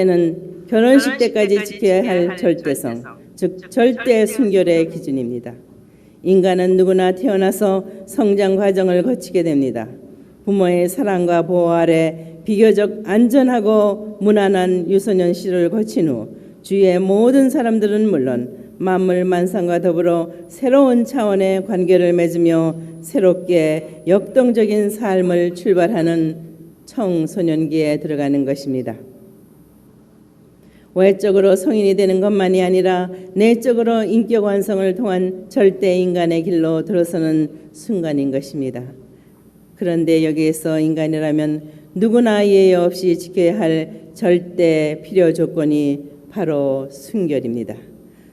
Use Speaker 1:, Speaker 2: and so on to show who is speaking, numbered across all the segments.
Speaker 1: 는 결혼식 때까지 지켜야 할 절대성, 즉 절대 순결의 기준입니다. 인간은 누구나 태어나서 성장 과정을 거치게 됩니다. 부모의 사랑과 보호 아래 비교적 안전하고 무난한 유소년 시를 거친 후 주위의 모든 사람들은 물론 만물 만상과 더불어 새로운 차원의 관계를 맺으며 새롭게 역동적인 삶을 출발하는 청소년기에 들어가는 것입니다. 외적으로 성인이 되는 것만이 아니라 내적으로 인격 완성을 통한 절대 인간의 길로 들어서는 순간인 것입니다. 그런데 여기에서 인간이라면 누구나 예외 없이 지켜야 할 절대 필요 조건이 바로 순결입니다.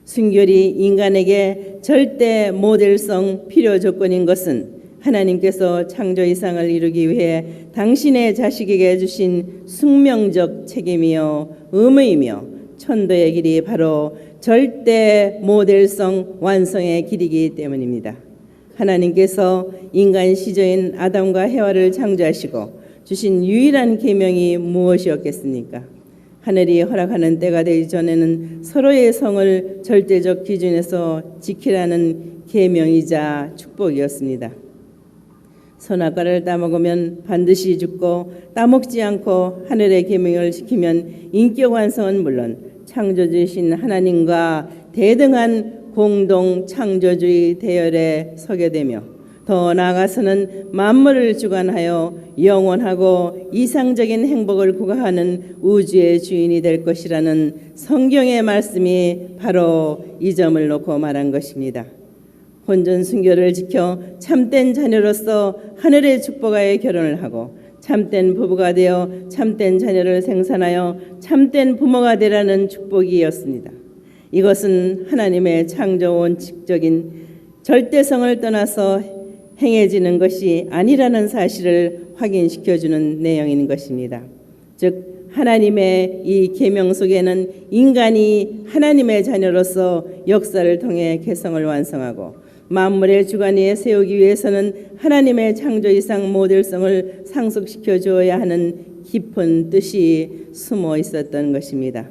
Speaker 1: 순결이 인간에게 절대 모델성 필요 조건인 것은 하나님께서 창조 이상을 이루기 위해 당신의 자식에게 주신 숙명적 책임이요 의무이며 천도의 길이 바로 절대 모델성 완성의 길이기 때문입니다. 하나님께서 인간 시저인 아담과 해와를 창조하시고 주신 유일한 계명이 무엇이었겠습니까? 하늘이 허락하는 때가 되기 전에는 서로의 성을 절대적 기준에서 지키라는 계명이자 축복이었습니다. 선악과를 따먹으면 반드시 죽고 따먹지 않고 하늘의 계명을 지키면 인격 완성은 물론 창조주신 하나님과 대등한 공동 창조주의 대열에 서게 되며 더 나아가서는 만물을 주관하여 영원하고 이상적인 행복을 구가하는 우주의 주인이 될 것이라는 성경의 말씀이 바로 이 점을 놓고 말한 것입니다. 혼전 순결을 지켜 참된 자녀로서 하늘의 축복하에 결혼을 하고 참된 부부가 되어 참된 자녀를 생산하여 참된 부모가 되라는 축복이었습니다. 이것은 하나님의 창조 원칙적인 절대성을 떠나서 행해지는 것이 아니라는 사실을 확인시켜 주는 내용인 것입니다. 즉 하나님의 이 계명 속에는 인간이 하나님의 자녀로서 역사를 통해 개성을 완성하고 만물의 주관위에 세우기 위해서는 하나님의 창조 이상 모델성을 상속시켜 주어야 하는 깊은 뜻이 숨어 있었던 것입니다.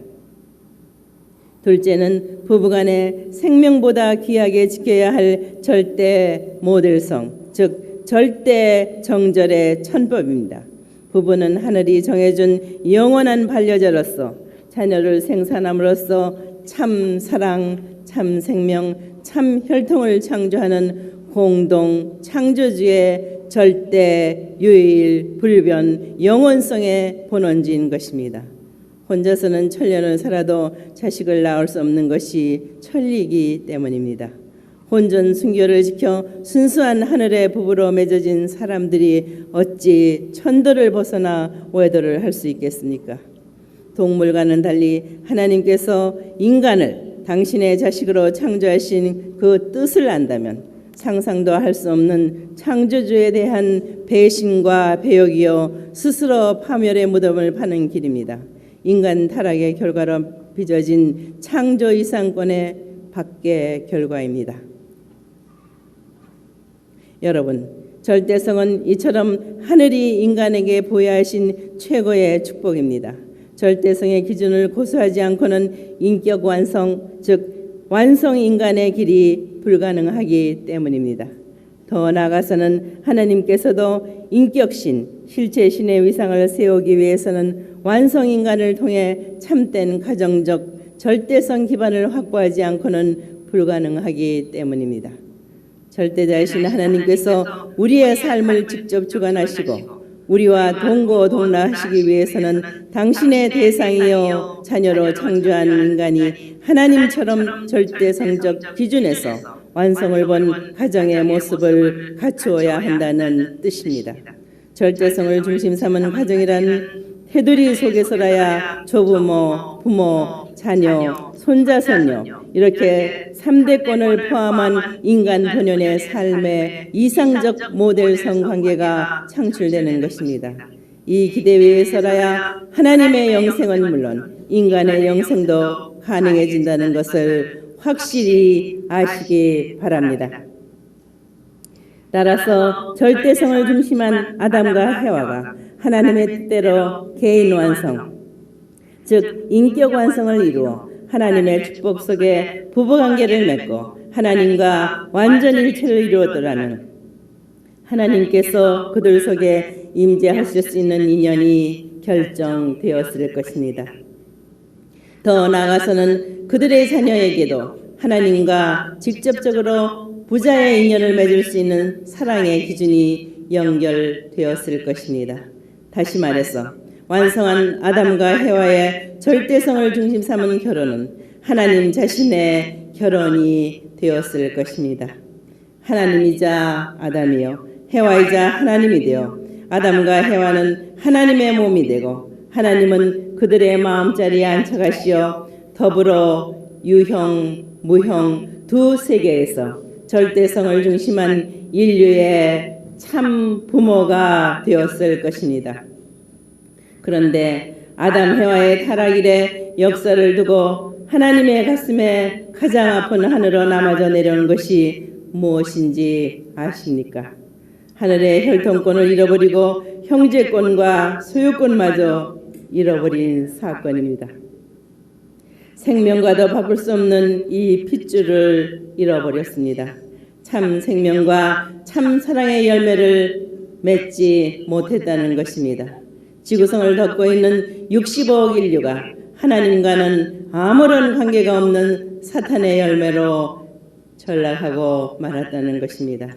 Speaker 1: 둘째는 부부간의 생명보다 귀하게 지켜야 할 절대 모델성, 즉 절대 정절의 천법입니다. 부부는 하늘이 정해준 영원한 반려자로서 자녀를 생산함으로써 참 사랑, 참 생명, 참 혈통을 창조하는 공동 창조주의 절대 유일 불변 영원성의 본원지인 것입니다. 혼자서는 천년을 살아도 자식을 낳을 수 없는 것이 천리이기 때문입니다. 혼전 순결을 지켜 순수한 하늘의 부부로 맺어진 사람들이 어찌 천도를 벗어나 외도를 할 수 있겠습니까? 동물과는 달리 하나님께서 인간을 당신의 자식으로 창조하신 그 뜻을 안다면 상상도 할 수 없는 창조주에 대한 배신과 배역이요 스스로 파멸의 무덤을 파는 길입니다. 인간 타락의 결과로 빚어진 창조 이상권의 밖의 결과입니다. 여러분, 절대성은 이처럼 하늘이 인간에게 보여하신 최고의 축복입니다. 절대성의 기준을 고수하지 않고는 인격 완성, 즉 완성 인간의 길이 불가능하기 때문입니다. 더 나아가서는 하나님께서도 인격신, 실체신의 위상을 세우기 위해서는 완성 인간을 통해 참된 가정적 절대성 기반을 확보하지 않고는 불가능하기 때문입니다. 절대자이신 하나님께서 우리의 삶을 직접 주관하시고 우리와 동고동락하시기 위해서는 당신의 대상이요 자녀로 창조한 인간이 하나님처럼 절대 성적 기준에서 완성을 본 가정의 모습을 갖추어야 한다는 뜻입니다. 절대성을 중심 삼은 가정이란 테두리 속에서라야 조부모, 부모, 자녀, 손자, 손녀 이렇게 3대권을 포함한 인간 본연의 삶의 이상적 모델성 관계가 창출되는 것입니다. 이 기대 위에서라야 하나님의 영생은 물론 인간의 영생도 가능해진다는 것을 확실히 아시기 바랍니다. 따라서 절대성을 중심한 아담과 해와가 하나님의 뜻대로 개인 완성, 즉 인격 완성을 이루어 하나님의 축복 속에 부부 관계를 맺고 하나님과 완전 일체를 이루었더라면 하나님께서 그들 속에 임재하실 수 있는 인연이 결정되었을 것입니다. 더 나아가서는 그들의 자녀에게도 하나님과 직접적으로 부자의 인연을 맺을 수 있는 사랑의 기준이 연결되었을 것입니다. 다시 말해서 완성한 아담과 해와의 절대성을 중심 삼은 결혼은 하나님 자신의 결혼이 되었을 것입니다. 하나님이자 아담이요 해와이자 하나님이 되어 아담과 해와는 하나님의 몸이 되고 하나님은 그들의 마음자리에 앉혀가시어 더불어 유형, 무형 두 세계에서 절대성을 중심한 인류의 참 부모가 되었을 것입니다. 그런데 아담 해와의 타락 이래 역사를 두고 하나님의 가슴에 가장 아픈 하늘로 남아져 내려온 것이 무엇인지 아십니까? 하늘의 혈통권을 잃어버리고 형제권과 소유권마저 잃어버린 사건입니다. 생명과도 바꿀 수 없는 이 핏줄을 잃어버렸습니다. 참 생명과 참 사랑의 열매를 맺지 못했다는 것입니다. 지구성을 덮고 있는 65억 인류가 하나님과는 아무런 관계가 없는 사탄의 열매로 전락하고 말았다는 것입니다.